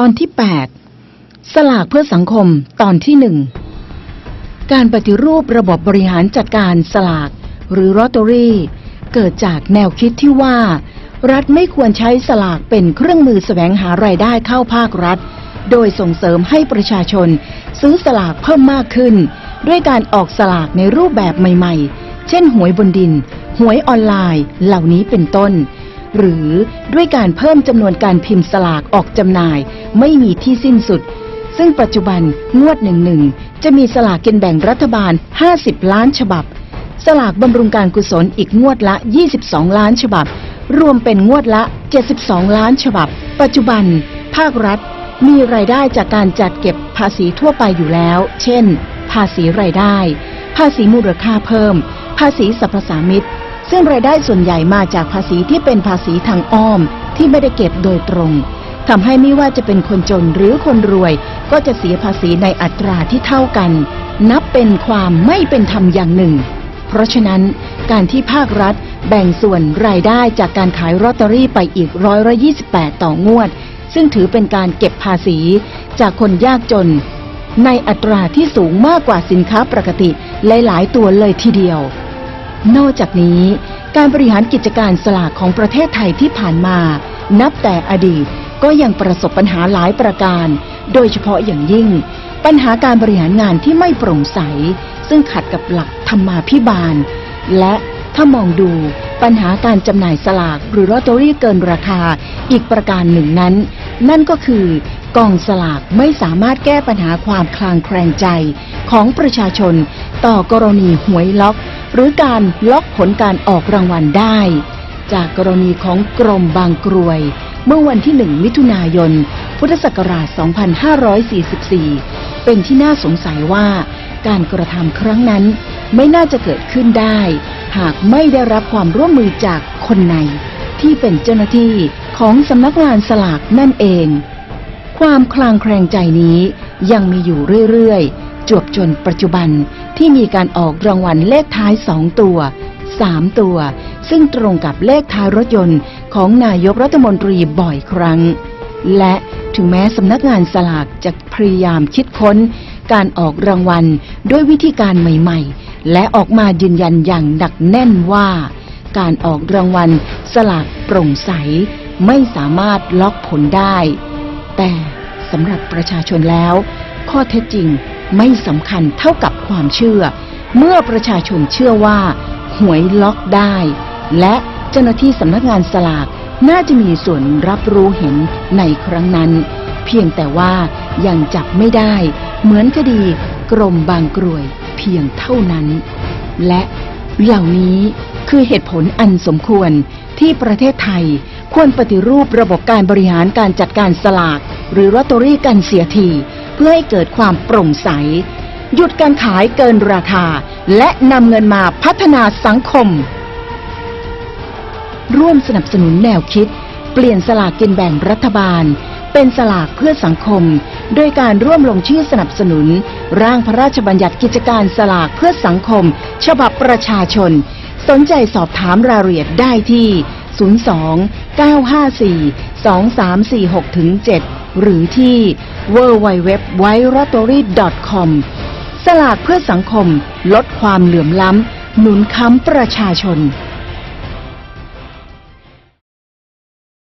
ตอนที่ 8 สลากเพื่อสังคมตอนที่หนึ่งการปฏิรูประบบบริหารจัดการสลากหรือรอตเตอรี่ เกิดจากแนวคิดที่ว่า รัฐไม่ควรใช้สลากเป็นเครื่องมือแสวงหารายได้เข้าภาครัฐ โดยส่งเสริมให้ประชาชน ซื้อสลากเพิ่มมากขึ้น ด้วยการออกสลากในรูปแบบใหม่ ๆ เช่นหวยบนดิน หวยออนไลน์ เหล่านี้เป็นต้นหรือด้วยการเพิ่มจำนวนการพิมพ์สลากออกจำหน่าย ไม่มีที่สิ้นสุด ซึ่งปัจจุบันงวดหนึ่งหนึ่งจะมีสลากกินแบ่งรัฐบาล 50 ล้านฉบับ สลากบำรุงการกุศลอีกงวดละ 22 ล้านฉบับ รวมเป็นงวดละ 72 ล้านฉบับ ปัจจุบัน ภาครัฐ มีรายได้จากการจัดเก็บภาษีทั่วไปอยู่แล้ว เช่น ภาษีรายได้ ภาษีมูลค่าเพิ่ม ภาษีสรรพสามิตซึ่งรายได้ส่วนใหญ่มาจากภาษีที่เป็นภาษีทางอ้อมที่ไม่ได้เก็บโดยตรง ทำให้ไม่ว่าจะเป็นคนจนหรือคนรวย ก็จะเสียภาษีในอัตราที่เท่ากัน นับเป็นความไม่เป็นธรรมอย่างหนึ่ง เพราะฉะนั้นการที่ภาครัฐแบ่งส่วนรายได้จากการขายลอตเตอรี่ไปอีกร้อยละ28ต่องวด ซึ่งถือเป็นการเก็บภาษีจากคนยากจน ในอัตราที่สูงมากกว่าสินค้าปกติหลาย ๆ ตัวเลยทีเดียว นอกจากนี้ การบริหารกิจการสลากของประเทศไทยที่ผ่านมา นับแต่อดีต ก็ยังประสบปัญหาหลายประการ โดยเฉพาะอย่างยิ่ง ปัญหาการบริหารงานที่ไม่โปร่งใส ซึ่งขัดกับหลักธรรมาภิบาล และถ้ามองดูปัญหาการจำหน่ายสลากหรือลอตเตอรี่เกินราคาอีกประการหนึ่งนั้น นั่นก็คือกองสลากไม่สามารถแก้ปัญหาความคลางแคลงใจของประชาชน ต่อกรณีหวยล็อก หรือการล็อกผลการออกรางวัลได้ จากกรณีของกรมบางกรวย เมื่อวันที่ 1 มิถุนายน พุทธศักราช 2544 เป็นที่น่าสงสัยว่าการกระทำครั้งนั้นไม่น่าจะเกิดขึ้นได้ หากไม่ได้รับความร่วมมือจากคนใน ที่เป็นเจ้าหน้าที่ของสำนักงานสลากนั่นเอง ความคลางแคลงใจนี้ยังมีอยู่เรื่อยๆ จวบจนปัจจุบันที่มีการออกรางวัลเลขท้ายสองตัวสามตัว ซึ่งตรงกับเลขท้ายรถยนต์ ของนายกรัฐมนตรีบ่อยครั้ง และถึงแม้สำนักงานสลากจะพยายามคิดค้น การออกรางวัลด้วยวิธีการใหม่ ๆ และออกมายืนยันอย่างหนักแน่นว่า การออกรางวัลสลากโปร่งใส ไม่สามารถล็อกผลได้ แต่สำหรับประชาชนแล้ว ข้อเท็จจริงไม่สำคัญเท่ากับความเชื่อ เมื่อประชาชนเชื่อว่า หวยล็อกได้ และ เจ้าหน้าที่สำนักงานสลากน่าจะมีส่วนรับรู้เห็นในครั้งนั้น เพียงแต่ว่ายังจับไม่ได้ เหมือนคดีกรมบางกรวยเพียงเท่านั้น และเหล่านี้คือเหตุผลอันสมควรที่ประเทศไทยควรปฏิรูประบบการบริหารการจัดการสลาก หรือลอตเตอรี่กันเสียที เพื่อให้เกิดความโปร่งใส หยุดการขายเกินราคา และนำเงินมาพัฒนาสังคม ร่วมสนับสนุนแนวคิด เปลี่ยนสลากกินแบ่งรัฐบาล เป็นสลากเพื่อสังคม โดยการร่วมลงชื่อสนับสนุน ร่างพระราชบัญญัติกิจการสลากเพื่อสังคม ฉบับประชาชน สนใจสอบถามรายละเอียดได้ที่ 02-954-2346-7 หรือที่ www w i r o t t o r y com สลากเพื่อสังคม ลดความเหลื่อมล้ำ หนุนค้ำประชาชน